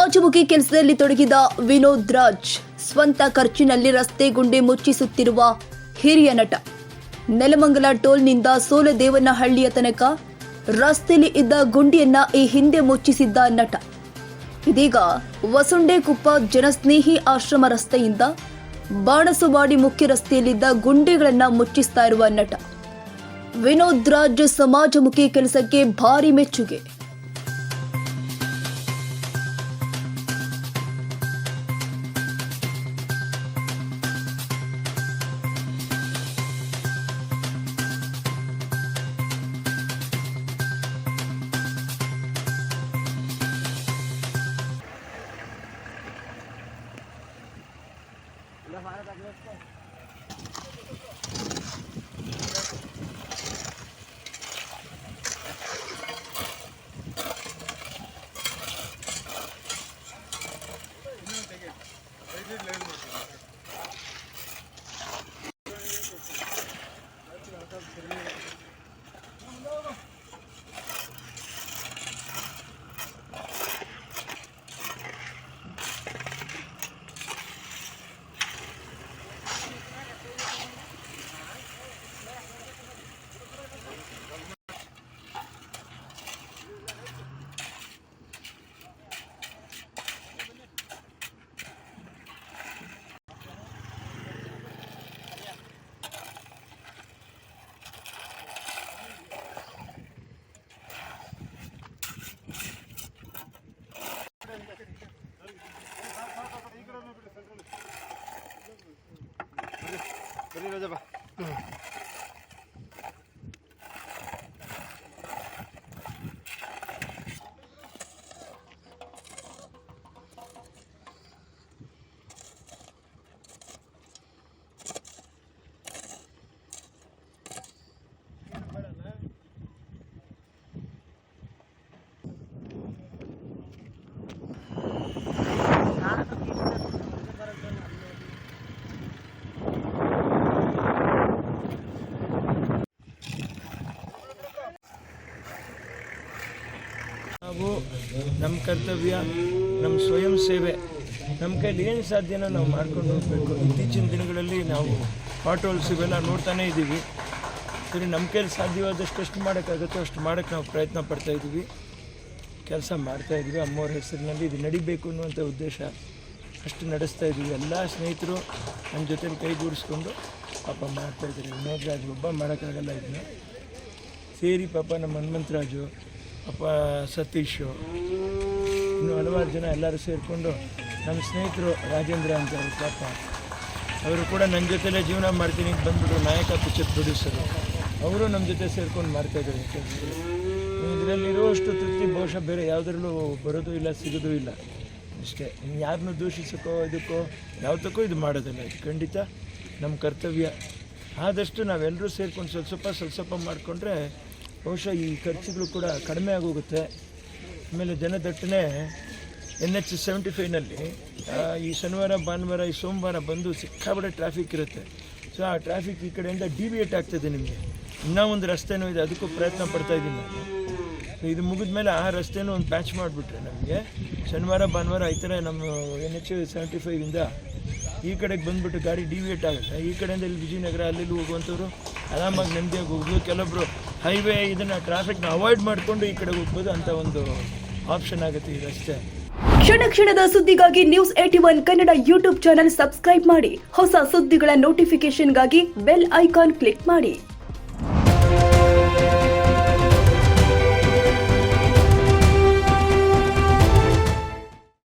ಸಮಾಜಮುಖಿ ಕೆಲಸದಲ್ಲಿ ತೊಡಗಿದ ವಿನೋದ್ ರಾಜ್ ಸ್ವಂತ ಖರ್ಚಿನಲ್ಲಿ ರಸ್ತೆ ಗುಂಡಿ ಮುಚ್ಚಿಸುತ್ತಿರುವ ಹಿರಿಯ ನಟ. ನೆಲಮಂಗಲ ಟೋಲ್ನಿಂದ ಸೋಲದೇವನಹಳ್ಳಿಯ ತನಕ ರಸ್ತೆಯಲ್ಲಿ ಇದ್ದ ಗುಂಡಿಯನ್ನ ಈ ಹಿಂದೆ ಮುಚ್ಚಿಸಿದ್ದ ನಟ. ಇದೀಗ ವಸುಂಡೆಕುಪ್ಪ ಜನಸ್ನೇಹಿ ಆಶ್ರಮ ರಸ್ತೆಯಿಂದ ಬಾಣಸುವಾಡಿ ಮುಖ್ಯ ರಸ್ತೆಯಲ್ಲಿದ್ದ ಗುಂಡಿಗಳನ್ನ ಮುಚ್ಚಿಸ್ತಾ ಇರುವ ನಟ. ವಿನೋದ್ ರಾಜ್ ಸಮಾಜಮುಖಿ ಕೆಲಸಕ್ಕೆ ಭಾರಿ ಮೆಚ್ಚುಗೆ. Let's go. ಬರೀ ರಾಜಪ್ಪ ನಾವು ನಮ್ಮ ಕರ್ತವ್ಯ, ನಮ್ಮ ಸ್ವಯಂ ಸೇವೆ. ನಮ್ಮ ಕೈಲಿ ಏನು ಸಾಧ್ಯನೋ ನಾವು ಮಾಡ್ಕೊಂಡು ಹೋಗಬೇಕು. ಇತ್ತೀಚಿನ ದಿನಗಳಲ್ಲಿ ನಾವು ಆಟೋಲ್ಸ್ ಇವೆಲ್ಲ ನೋಡ್ತಾನೇ ಇದ್ದೀವಿ. ಸರಿ, ನಮ್ಮ ಕೈಲಿ ಸಾಧ್ಯವಾದಷ್ಟು ಎಷ್ಟು ಮಾಡೋಕ್ಕಾಗುತ್ತೋ ಅಷ್ಟು ಮಾಡೋಕ್ಕೆ ನಾವು ಪ್ರಯತ್ನ ಪಡ್ತಾ ಇದ್ದೀವಿ. ಕೆಲಸ ಮಾಡ್ತಾ ಇದ್ದೀವಿ. ಅಮ್ಮವ್ರ ಹೆಸರಿನಲ್ಲಿ ಇದು ನಡಿಬೇಕು ಅನ್ನುವಂಥ ಉದ್ದೇಶ ಅಷ್ಟು ನಡೆಸ್ತಾ ಇದ್ದೀವಿ. ಎಲ್ಲ ಸ್ನೇಹಿತರು ನಮ್ಮ ಜೊತೆಲಿ ಕೈಗೂಡಿಸ್ಕೊಂಡು ಪಾಪ ಮಾಡ್ತಾ ಇದ್ದಾರೆ. ವಿನೋದ್ ರಾಜ್ ಒಬ್ಬ ಮಾಡೋಕ್ಕಾಗಲ್ಲ ಇದನ್ನ. ಸೇರಿ ಪಾಪ ನಮ್ಮ ಹನುಮಂತರಾಜು ಪಾಪ ಸತೀಶು. ಇನ್ನು ಹಲವಾರು ಜನ ಎಲ್ಲರೂ ಸೇರಿಕೊಂಡು ನಮ್ಮ ಸ್ನೇಹಿತರು ರಾಜೇಂದ್ರ ಅಂತ ಪಾಪ. ಅವರು ಕೂಡ ನನ್ನ ಜೊತೆಲೇ ಜೀವನ ಮಾಡ್ತೀನಿ ಅಂತ ಬಂದ್ಬಿಟ್ರು ನಾಯಕ ಪಿಕ್ಚರ್ ಪ್ರೊಡ್ಯೂಸರು ಅವರು ನಮ್ಮ ಜೊತೆ ಸೇರ್ಕೊಂಡು ಮಾಡ್ತಾಯಿದ್ದಾರೆ ಇದರಲ್ಲಿರುವಷ್ಟು ತೃಪ್ತಿ, ಬಹುಶಃ ಬೇರೆ ಯಾವುದರಲ್ಲೂ ಬರೋದು ಇಲ್ಲ, ಸಿಗೋದೂ ಇಲ್ಲ. ಅಷ್ಟೇ. ಇನ್ನು ಯಾರನ್ನೂ ದೂಷಿಸೋಕ್ಕೋ, ಇದಕ್ಕೋ, ಯಾವುದಕ್ಕೂ ಇದು ಮಾಡೋದಿಲ್ಲ. ಇದು ಖಂಡಿತ ನಮ್ಮ ಕರ್ತವ್ಯ. ಆದಷ್ಟು ನಾವೆಲ್ಲರೂ ಸೇರ್ಕೊಂಡು ಸ್ವಲ್ಪ ಸ್ವಲ್ಪ ಸ್ವಲ್ಪ ಸ್ವಲ್ಪ ಮಾಡಿಕೊಂಡ್ರೆ ಬಹುಶಃ ಈ ಖರ್ಚುಗಳು ಕೂಡ ಕಡಿಮೆ ಆಗೋಗುತ್ತೆ. ಆಮೇಲೆ ಜನದಟ್ಟಣೆ ಎನ್ ಎಚ್ ಸೆವೆಂಟಿ ಫೈವ್ನಲ್ಲಿ ಈ ಶನಿವಾರ, ಭಾನುವಾರ, ಈ ಸೋಮವಾರ ಬಂದು ಸಿಕ್ಕಾಬಡೆ ಟ್ರಾಫಿಕ್ ಇರುತ್ತೆ. ಸೊ ಆ ಟ್ರಾಫಿಕ್ ಈ ಕಡೆಯಿಂದ ಡಿವಿಯೇಟ್ ಆಗ್ತದೆ ನಿಮಗೆ. ಇನ್ನೂ ಒಂದು ರಸ್ತೆನೂ ಇದೆ, ಅದಕ್ಕೂ ಪ್ರಯತ್ನ ಪಡ್ತಾ ಇದ್ದೀನಿ ನಾನು. ಇದು ಮುಗಿದ ಮೇಲೆ ಆ ರಸ್ತೆನೂ ಒಂದು ಪ್ಯಾಚ್ ಮಾಡಿಬಿಟ್ರೆ ನಮಗೆ. ಶನಿವಾರ, ಭಾನುವಾರ ಈ ಥರ ನಮ್ಮ ಎನ್ ಎಚ್ ಸೆವೆಂಟಿ ಫೈವಿಂದ ಈ ಕಡೆಗೆ ಬಂದುಬಿಟ್ಟು ಗಾಡಿ ಡಿವಿಯೇಟ್ ಆಗುತ್ತೆ. ಈ ಕಡೆಯಿಂದ ಇಲ್ಲಿ ವಿಜಯನಗರ ಅಲ್ಲಿ ಹೋಗುವಂಥವ್ರು ಆರಾಮಾಗಿ ನೆಮ್ಮದಿಯಾಗಿ ಹೋಗ್ಬೋದು. ಕೆಲವೊಬ್ಬರು ಹೈವೇ ಇದನ್ನು ಟ್ರಾಫಿಕ್ನ ಅವಾಯ್ಡ್ ಮಾಡಿಕೊಂಡು ಈ ಕಡೆ ಹೋಗ್ಬೋದು ಅಂತ ಒಂದು ಆಪ್ಷನ್ ಆಗುತ್ತೆ ಇದಷ್ಟೇ ಕ್ಷಣ ಕ್ಷಣದ ಸುದ್ದಿಗಾಗಿ news AT one Kannada YouTube channel subscribe ಮಾಡಿ. ಹೊಸ ಸುದ್ದಿಗಳ ನೋಟಿಫಿಕೇಶನ್ಗಾಗಿ ಬೆಲ್ ಐಕಾನ್ ಕ್ಲಿಕ್ ಮಾಡಿ.